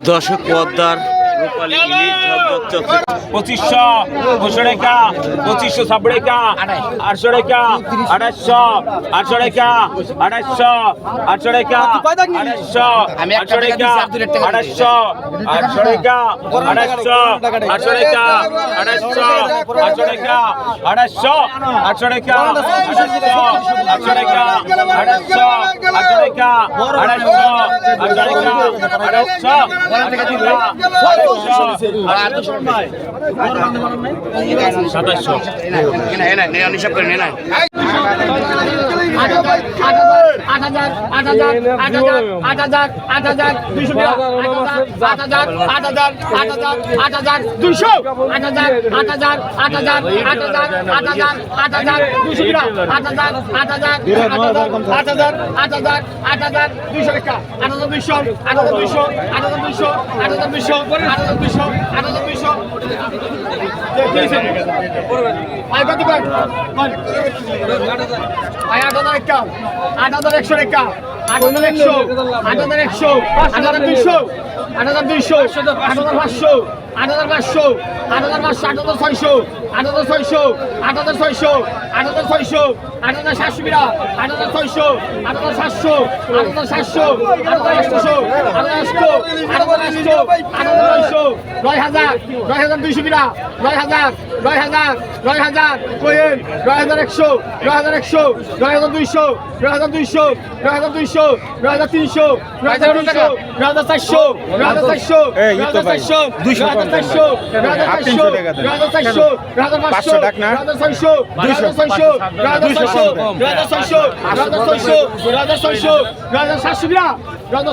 দর্শক পদ্মার রূপালী ইলিশ পঁচিশশো দুশো টাকা পঁচিশশো ছাব্বিশ টাকা আটশো টাকা আঠাশশো আটশো টাকা আঠাশশো আটশো টাকা আঠাশশো আটশো টাকা আঠাশশো আটশো টাকা আঠাশশো আটশো টাকা আঠাশশো আটশো টাকা আঠাশশো আটশো টাকা আটশো টাকা আঠাশশো আটশো টাকা আঠাশশো আটশো টাকা আঠাশশো আটশো সাতাশশো আট হাজার আট হাজার আট হাজার আট হাজার আট হাজার দুইশো আট হাজার আট হাজার আট হাজার আট হাজার দুইশো আট হাজার আট হাজার আট হাজার আট হাজার আট হাজার আট হাজার দুইশো আট হাজার আট হাজার আট হাজার আট হাজার আট হাজার দুইশো টাকা আট হাজার দুইশো আট হাজার দুইশো আট হাজার দুইশো আট হাজার দুইশো আট হাজার দুইশো আট হাজার দুইশো আয় কত আয় আট হাজার একটা আট হাজার একশো টাকা আট হাজার একশো আট হাজার একশো আট হাজার আট হাজার দুইশো, আট হাজার পাঁচশো, আট হাজার পাঁচশো, আট হাজার পাঁচশো, আট হাজার ছয়শো। আট হাজার ছয়শো আট হাজার ছয়শো আট হাজার ছয়শো আট হাজার সাতশো বিরা আট হাজার ছয়শো আট হাজার সাতশো আট হাজার সাতশো আট হাজার আটশো আট হাজার আটশো আট হাজার আটশো আট হাজার নয়শো নয় হাজার নয় হাজার দুইশো বিরা নয় হাজার নয় হাজার নয় হাজার কোয়েন নয় হাজার একশো নয় হাজার একশো নয় হাজার দুইশো নয় হাজার দুইশো নয় হাজার দুইশো নয় হাজার তিনশো নয় হাজার তিনশো নয় হাজার চারশো নয় হাজার চারশো নয় হাজার চারশো নয় হাজার চারশো নয় হাজার চারশো নয় হাজার চারশো পাঁচশো টাক না রাজা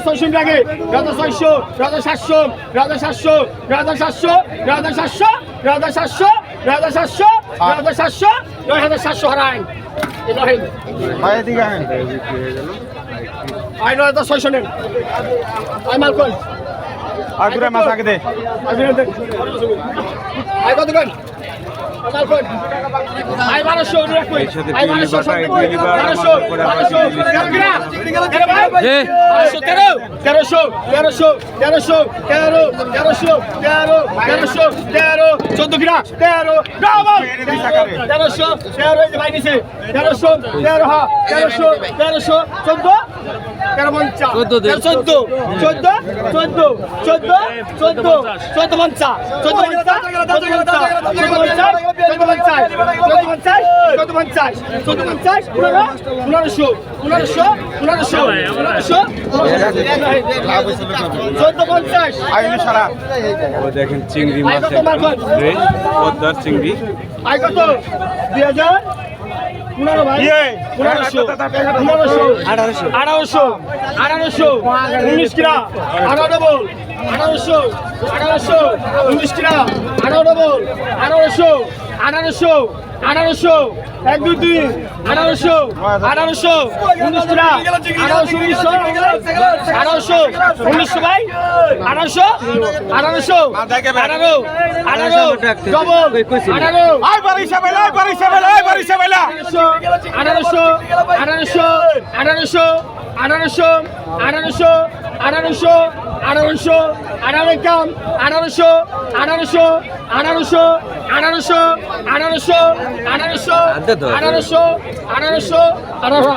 ছয়শো আগে রাজা ছয়শো রাজা সাতশো রাজা সাতশো রাজা সাতশো রাজা সাতশো রাজা সাতশো রাজা সাতশো রাজা সাতশো নয় হাজার সাতশো হারায় আই নয় হাজার ছয়শো নেন আই মাল কই আর দুটা মাছ আগে দে আই কত তেরোশো তেরোশো তেরোশো তেরো তেরোশো তেরো তেরোশো তেরো চোদ্দ কিনা তেরো তেরোশো তেরো তেরোশো তেরো হা তেরোশো তেরোশো, চোদ্দ। চোদ্দ চোদ্দ। চোদ্দ? চোদ্দ? চোদ্দ? চোদ্দ? পঞ্চাশ। চোদ্দ পঞ্চাশ? চোদ্দ পঞ্চাশ। চোদ্দ পঞ্চাশ? চোদ্দ পঞ্চাশ। চোদ্দ পঞ্চাশ? চোদ্দ পঞ্চাশ। পনেরো? পনেরোশো। পনেরোশো? পনেরোশো? পনেরোশো? চোদ্দ পঞ্চাশ। আইলে সারা। ও দেখেন চিংড়ি মাছ? পদ্মার চিংড়ি। আই কত? দুই হাজার? আঠারোশো। আঠারোশো আঠারোশো উনিশ কিনা আঠারো ডবল আঠারোশো আঠারোশো উনিশ কিনা আঠারো ডবল আঠারোশো আঠারোশো। আঠারোশো এক দুই তিন আঠারোশো আঠারোশো উনিশ কিনা আঠারোশো উনিশশো আঠারোশো উনিশশো ভাই আঠারোশো আঠারোশো আঠারো আঠারো ডবল আঠারো বেলা আঠারোশো আঠারোশো আঠারোশো আঠারোশো আঠারোশো আঠারোশো আঠারোশো আঠারো কাম আঠারোশো আঠারোশো আঠারোশো আঠারোশো আঠারোশো আঠারোশো আঠারোশো আঠারোশো আঠারোশো।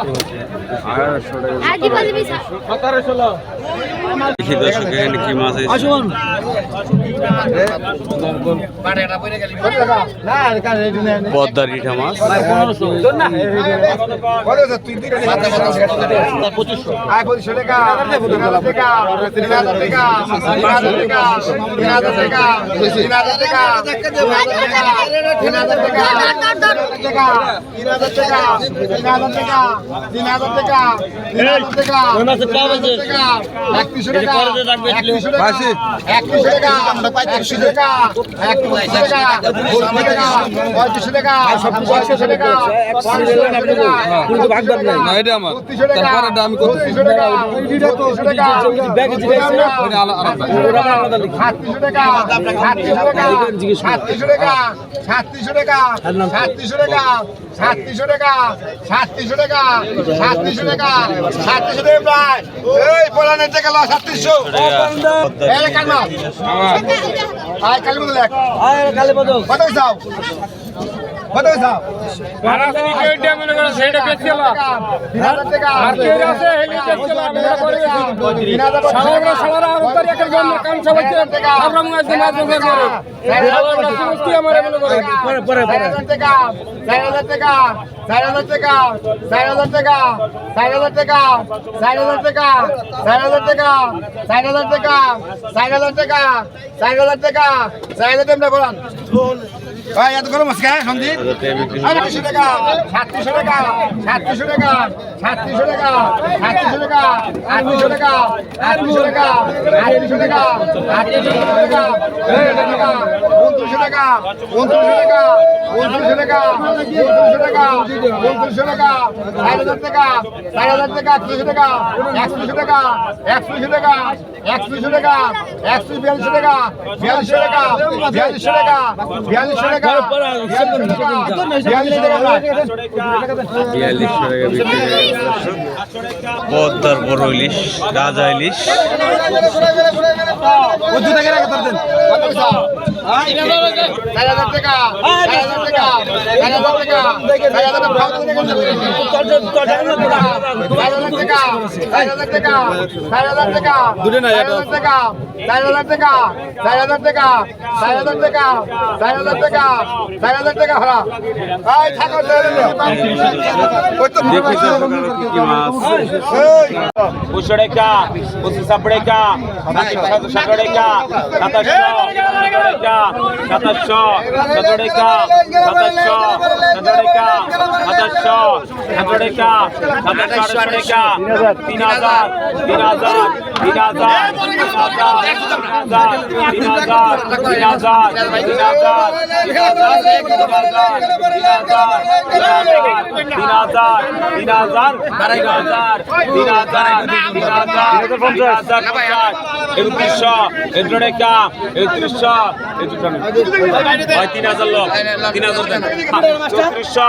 আঠারোশো বলবি দেখি দর্শক এখানে কি মাছ আছে পদ্মার রিঠা মাছ টাকা হাজার টাকা সাতত্রিশশো টাকা সাতত্রিশশো টাকা সাতত্রিশশো টাকা সাতত্রিশশো টাকা সাতত্রিশশো টাকা সাতত্রিশশো টাকা সাতত্রিশশো টাকা প্রায়। এই পোলানের টাকা লো সাতত্রিশশো। আয় কালী বদল আয় কালী বদল কত চাও? টাকা একত্রিশশো টাকা বত্রিশশো টাকা পঁয়ত্রিশশো টাকা পঁয়ত্রিশশো টাকা পঁয়ত্রিশশো টাকা কিন্তু ভাগবার নাই না এটা আমার তারপরে আমি করতেছি টাকা বত্রিশশো টাকা সাতত্রিশশো টাকা সাতত্রিশশো টাকা সাতত্রিশশো টাকা সাতত্রিশশো টাকা সাতত্রিশশো টাকা সাতত্রিশশো টাকা সাতত্রিশশো টাকা সাতত্রিশশো টাকা সাতত্রিশশো টাকা সাতত্রিশশো টাকা প্রায় এই পোলানের টাকা লো সাতত্রিশশো এই রে কালমা আয় কালী বদল এক কত চাও কত চাও তিন হাজার টাকা তিন হাজার পরে পরে চার হাজার টাকা চার হাজার টাকা চার হাজার টাকা চার হাজার টাকা চার হাজার টাকা চার হাজার টাকা চার হাজার টাকা চার হাজার টাকা চার হাজার টাকা চার চার ভাই, এত গরম আজকে হ্যাঁ সন্দীপ? সাতত্রিশশো টাকা সাতত্রিশশো টাকা সাতত্রিশশো টাকা সাতত্রিশশো টাকা সাতত্রিশশো টাকা আটত্রিশশো টাকা আটত্রিশশো টাকা আটত্রিশশো টাকা আটত্রিশশো টাকা উনত্রিশশো টাকা উনত্রিশশো টাকা উনত্রিশশো টাকা উনত্রিশশো টাকা উনত্রিশশো টাকা ষাট হাজার টাকা ষাট হাজার টাকা একত্রিশশো টাকা একত্রিশশো টাকা একত্রিশশো টাকা একত্রিশশো টাকা একত্রিশ বিয়াল্লিশশো টাকা বিয়াল্লিশশো টাকা বিয়াল্লিশশো টাকা বিয়াল্লিশশো টাকা টাকা। 42 টাকা। চার হাজার টাকা। চার হাজার টাকা। চার হাজার টাকা। চার হাজার টাকা। চার হাজার টাকা চার হাজার টাকা কি কি পঁচিশ ছাব্বড় টাকা সাতশো টাকা সাতাশশো টাকা সাতাশশো তিন হাজার তিন হাজার তিন হাজার হাজার হাজার তিন হাজার তিন হাজার তিন হাজার একত্রিশশো একজন একটা একত্রিশশো তিন হাজার লোক তিন হাজার চৌত্রিশশো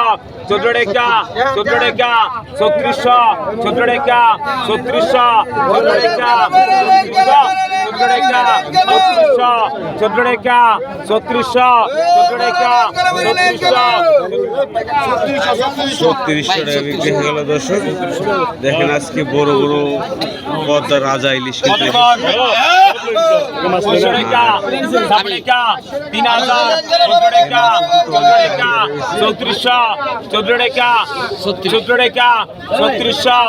চোদ্দ টাকা চোদ্দ টাকা ছত্রিশশো চোদ্দ টাকা ছত্রিশশো চোদ্দ টাকা ছত্রিশশো চোদ্দ টাকা ছত্রিশশো চোদ্দ টাকা ছত্রিশশো চোদ্দ টাকা ছত্রিশশো। ছত্রিশশো টাকা বিক্রি হয়ে গেল দর্শক। দেখেন আজকে বড় বড় পদ্মার রাজা ইলিশ তিন হাজার চোদ্দ টাকা চোদ্দ টাকা চৌত্রিশশো চোদ্দ টাকা চোদ্দ টাকা ছত্রিশশো